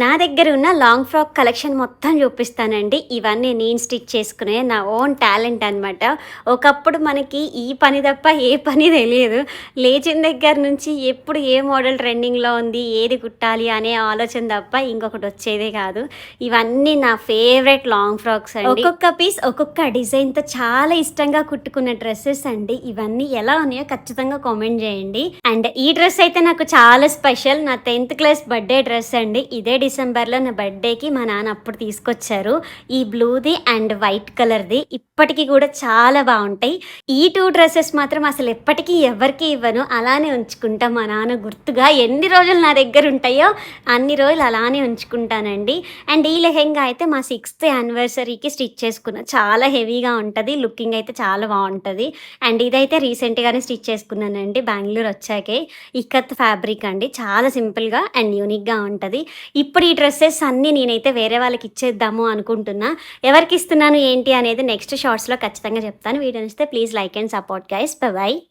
నా దగ్గర ఉన్న లాంగ్ ఫ్రాక్ కలెక్షన్ మొత్తం చూపిస్తానండి. ఇవన్నీ నేను స్టిచ్ చేసుకునే నా ఓన్ టాలెంట్ అనమాట ఒకప్పుడు మనకి ఈ పని తప్ప ఏ పని తెలియదు. లేచిన దగ్గర నుంచి ఎప్పుడు ఏ మోడల్ ట్రెండింగ్లో ఉంది ఏది కుట్టాలి అనే ఆలోచన తప్ప ఇంకొకటి వచ్చేదే కాదు. ఇవన్నీ నా ఫేవరెట్ లాంగ్ ఫ్రాక్స్ అండి. ఒక్కొక్క పీస్ ఒక్కొక్క డిజైన్తో చాలా ఇష్టంగా కుట్టుకున్న డ్రెస్సెస్ అండి. ఇవన్నీ ఎలా ఉన్నాయో ఖచ్చితంగా కామెంట్ చేయండి. అండ్ ఈ డ్రెస్ అయితే నాకు చాలా స్పెషల్. నా టెన్త్ క్లాస్ బర్త్డే డ్రెస్ అండి. ఇదే డిసెంబర్లో నా బర్త్డేకి మా నాన్న అప్పుడు తీసుకొచ్చారు. ఈ బ్లూది అండ్ వైట్ కలర్ది. ఇప్పటికీ కూడా చాలా బాగుంటాయి. ఈ టూ డ్రెస్సెస్ మాత్రం అసలు ఎప్పటికీ ఎవరికి ఇవ్వను. అలానే ఉంచుకుంటా మా నాన్న గుర్తుగా. ఎన్ని రోజులు నా దగ్గర ఉంటాయో అన్ని రోజులు అలానే ఉంచుకుంటానండి. అండ్ ఈ లెహెంగా అయితే మా సిక్స్త్ యానివర్సరీకి స్టిచ్ చేసుకున్న. చాలా హెవీగా ఉంటుంది. లుకింగ్ అయితే చాలా బాగుంటుంది. అండ్ ఇదైతే రీసెంట్గానే స్టిచ్ చేసుకున్నానండి. బెంగళూరు వచ్చాకే. ఇక్కత్ ఫ్యాబ్రిక్ అండి. చాలా సింపుల్గా అండ్ యూనిక్గా ఉంటుంది. ఇప్పుడు ఈ డ్రెస్సెస్ అన్నీ నేనైతే వేరే వాళ్ళకి ఇచ్చేద్దాము అనుకుంటున్నా. ఎవరికి ఇస్తున్నాను ఏంటి అనేది నెక్స్ట్ షార్ట్స్లో ఖచ్చితంగా చెప్తాను. వీడియో నచ్చితే please like and support guys bye